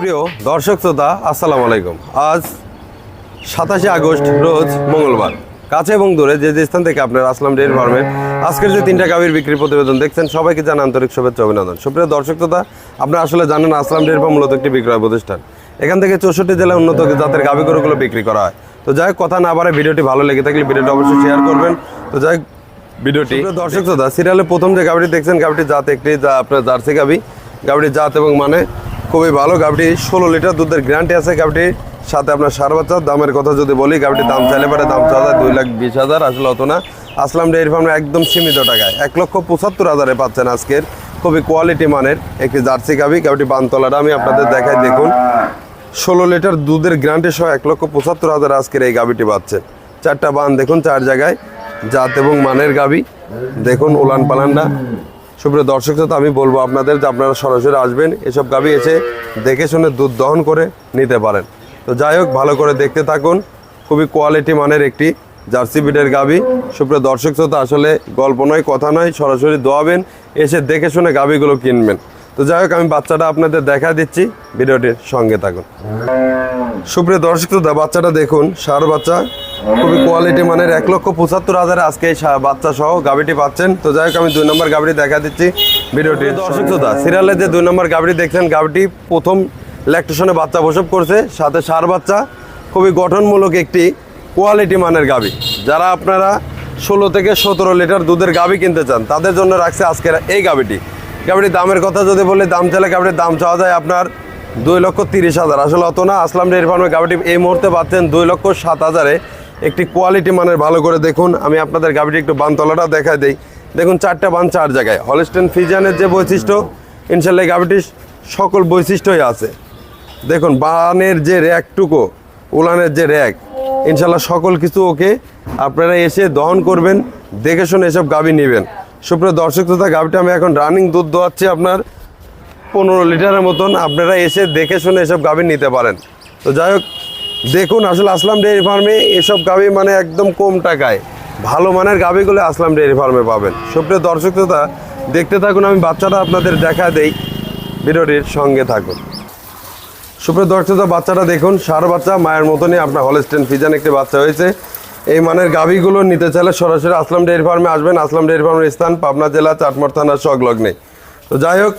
সুপ্রিয় দর্শক শ্রোতা আসসালামু আলাইকুম। আজ সাতাশে আগস্ট রোজ মঙ্গলবার। কাছে এবং দূরে যে যে স্থান থেকে আপনার আসলাম ডেয়ারি ফার্মের আজকের যে তিনটা গাভীর বিক্রি প্রতিবেদন দেখছেন সবাইকে জানান আন্তরিক শুভেচ্ছা অভিনন্দন। সুপ্রিয় দর্শক শ্রোতা আপনারা আসলে জানেন আসলাম ডেয়ারি ফার্ম মূলত একটি বিক্রয় প্রতিষ্ঠান। এখান থেকে চৌষট্টি জেলায় উন্নত জাতের গাভী গরুগুলো বিক্রি করা হয়। তো যাই হোক কথা না বাড়ে ভিডিওটি ভালো লেগে থাকলে ভিডিওটি অবশ্যই শেয়ার করবেন। তো যাই হোক, ভিডিওটি দর্শক শ্রোতা সিরিয়ালের প্রথম যে গাভীটি দেখছেন গাভীটি জাত একটি যা আপনার জার্সি গাভী। গাভীটির জাত এবং মানে খুবই ভালো গাভীটি। ষোলো লিটার দুধের গ্যারান্টি আছে গাভীটির সাথে আপনার সার বাচ্চা, দামের কথা যদি বলি, গাভীটির দাম চাইলে পারে দাম যায় দুই লাখ বিশ হাজার, আসলে অত না। আসলাম ডেয়ারি ফার্মে একদম সীমিত টাকায়। এক লক্ষ পঁচাত্তর হাজারে পাচ্ছেন আজকের। খুবই কোয়ালিটি মানের একটি জার্সি গাভী। গাভীটি বানতলাটা আমি আপনাদের দেখাই, দেখুন। ষোলো লিটার দুধের গ্যারান্টি সহ এক লক্ষ পঁচাত্তর হাজার আজকের এই গাভীটি পাচ্ছে। চারটা বান, দেখুন, চার জায়গায় জাত এবং মানের গাভী। দেখুন, উলান পালানটা। সুপ্রিয় দর্শক, তো আমি বলব আপনাদের যে আপনারা সরাসরি আসবেন, এসব গাবি এসে দেখে শুনে দুধ দহন করে নিতে পারেন। তো যাই হোক, ভালো করে দেখতে থাকুন। খুবই কোয়ালিটি মানের একটি জার্সি বিডের গাবি। সুপ্রিয় দর্শক শ্রোতা আসলে গল্প নয়, কথা নয়, সরাসরি দোয়াবেন, এসে দেখে শুনে গাভীগুলো কিনবেন। তো যাই হোক, আমি বাচ্চাটা আপনাদের দেখা দিচ্ছি, ভিডিওটির সঙ্গে থাকুন। সুপ্রিয় দর্শক শ্রোতা বাচ্চাটা দেখুন সার বাচ্চা খুবই কোয়ালিটি মানের এক লক্ষ পঁচাত্তর হাজারে আজকে এই বাচ্চা সহ গাভিটি পাচ্ছেন। তো যাই হোক আমি দুই নম্বর গাভিটি দেখা দিচ্ছি ভিডিওটি। দর্শক শ্রোতা সিরিয়ালে যে দুই নম্বর গাভিটি দেখছেন গাভিটি প্রথম ল্যাকটেশনে বাচ্চা প্রসব করছে সাথে সার বাচ্চা খুবই গঠনমূলক একটি কোয়ালিটি মানের গাভি। যারা আপনারা ষোলো থেকে সতেরো লিটার দুধের গাভি কিনতে চান তাদের জন্য রাখছে আজকের এই গাভিটি। গাভিটির দামের কথা যদি বলি দাম চাইলে গাভিটির দাম চাওয়া যায় আপনার দুই লক্ষ তিরিশ হাজার। আসলে অত না, আসলাম ডেয়ারি ফার্মের গাভিটি এই মুহূর্তে পাচ্ছেন দুই লক্ষ সাত হাজারে। একটি কোয়ালিটি মানের ভালো করে দেখুন। আমি আপনাদের গাভিটি একটু বানতলাটা দেখাই দেই। দেখুন, চারটা বান চার জায়গায়। হলস্টেন ফিজানের যে বৈশিষ্ট্য ইনশাল্লাহ গাভিটির সকল বৈশিষ্ট্যই আছে। দেখুন, বানের যে র্যাকটুকু, উলানের যে র্যাক ইনশাল্লাহ সকল কিছু ওকে আপনারা এসে দহন করবেন, দেখে শুনে এসব গাভি নেবেন। সুপ্রিয় দর্শক শ্রোতা, গাভিটা আমি এখন রানিং দুধ দোয়াচ্ছি আপনার। পনেরো লিটারের মতন আপনারা এসে দেখে শুনে এসব গাভি নিতে পারেন। তো যাই হোক, দেখুন আসলে আসলাম ডেয়ারি ফার্মে, এসব গাভি মানে একদম কম টাকায়। ভালো মানের গাভিগুলো আসলাম ডেয়ারি ফার্মে পাবেন। সুপ্রিয় দর্শক শ্রোতা, দেখতে থাকুন, আমি বাচ্চাটা আপনাদের দেখা দেই। ভিডিওটির সঙ্গে থাকুন। সুপ্রিয় দর্শকতা বাচ্চাটা দেখুন, সার বাচ্চা, মায়ের মতনই আপনার হলস্টেন ফিজান একটি বাচ্চা হয়েছে। এই মানের গাভীগুলো নিতে চাইলে সরাসরি আসলাম ডেয়ারি ফার্মে আসবেন। আসলাম ডেয়ারি ফার্মের স্থান, পাবনা জেলা, চাটমোর থানার সংলগ্নে। তো যাই হোক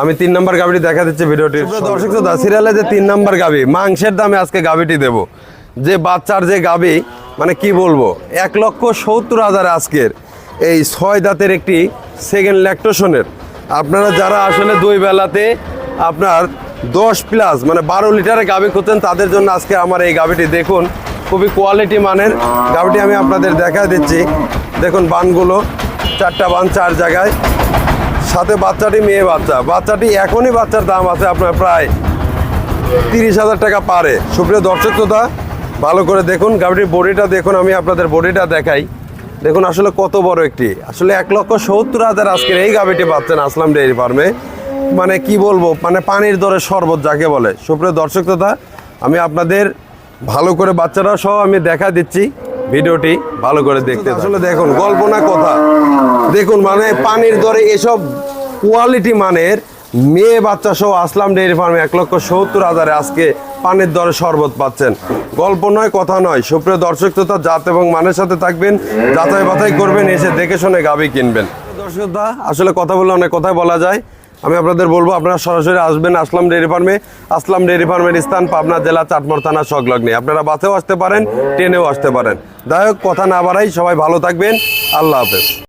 আমি তিন নম্বর গাভীটি দেখা দিচ্ছি ভিডিওটি। দর্শক শ্রোতা সিরিয়ালে যে তিন নম্বর গাভী মাংসের দামে আজকে গাভীটি দেব। যে বাচ্চার যে গাভী মানে কি বলব এক লক্ষ সত্তর হাজার আজকের। এই ছয় দাঁতের একটি সেকেন্ড ল্যাকটোশনের আপনারা যারা আসলে দুই বেলাতে আপনার দশ প্লাস মানে বারো লিটারে গাভি খুঁজছেন তাদের জন্য আজকে আমার এই গাভিটি দেখুন। খুবই কোয়ালিটি মানের গাভিটি আমি আপনাদের দেখা দিচ্ছি। দেখুন বানগুলো চারটা বান চার জায়গায়। সাথে বাচ্চাটি মেয়ে বাচ্চা। বাচ্চাটি এখনই বাচ্চার দাম আছে আপনার প্রায় তিরিশ হাজার টাকা পারে। সুপ্রিয় দর্শক শ্রোতা, ভালো করে দেখুন গাভিটির বডিটা। দেখুন, আমি আপনাদের বডিটা দেখাই। দেখুন আসলে কত বড় একটি। আসলে এক লক্ষ সত্তর হাজার আজকের এই গাভিটি পাচ্ছেন আসলাম ডেয়ারি ফার্মে। মানে কি বলব মানে পানির দরে শরবত যাকে বলে। সুপ্রিয় দর্শক শ্রোতা, আমি আপনাদের ভালো করে বাচ্চারা সহ আমি দেখা দিচ্ছি। ভিডিওটি ভালো করে দেখতে আসলে দেখুন গল্প না কথা। দেখুন মানে পানির দরে এসব কোয়ালিটি মানের মেয়ে বাচ্চা সহ আসলাম ডেয়ারি ফার্মে। এক লক্ষ সত্তর হাজারে আজকে পানির দরে শরবত পাচ্ছেন। গল্প নয় কথা নয়। সুপ্রিয় দর্শক শ্রোতা জাত এবং মানের সাথে থাকবেন যাচাই বাছাই করবেন এসে দেখে শুনে গাবি কিনবেন। দর্শক শ্রোতা, আসলে কথা বললে অনেক কথাই বলা যায়। আমি আপনাদের বলব, আপনারা সরাসরি আসবেন আসলাম ডেয়ারি ফার্মে। আসলাম ডেয়ারি ফার্মের স্থান, পাবনা জেলা, চাটমোর থানা, সংলগ্নে। আপনারা বাসেও আসতে পারেন, ট্রেনেও আসতে পারেন। যাই হোক, কথা না বাড়াই, সবাই ভালো থাকবেন। আল্লাহ হাফেজ।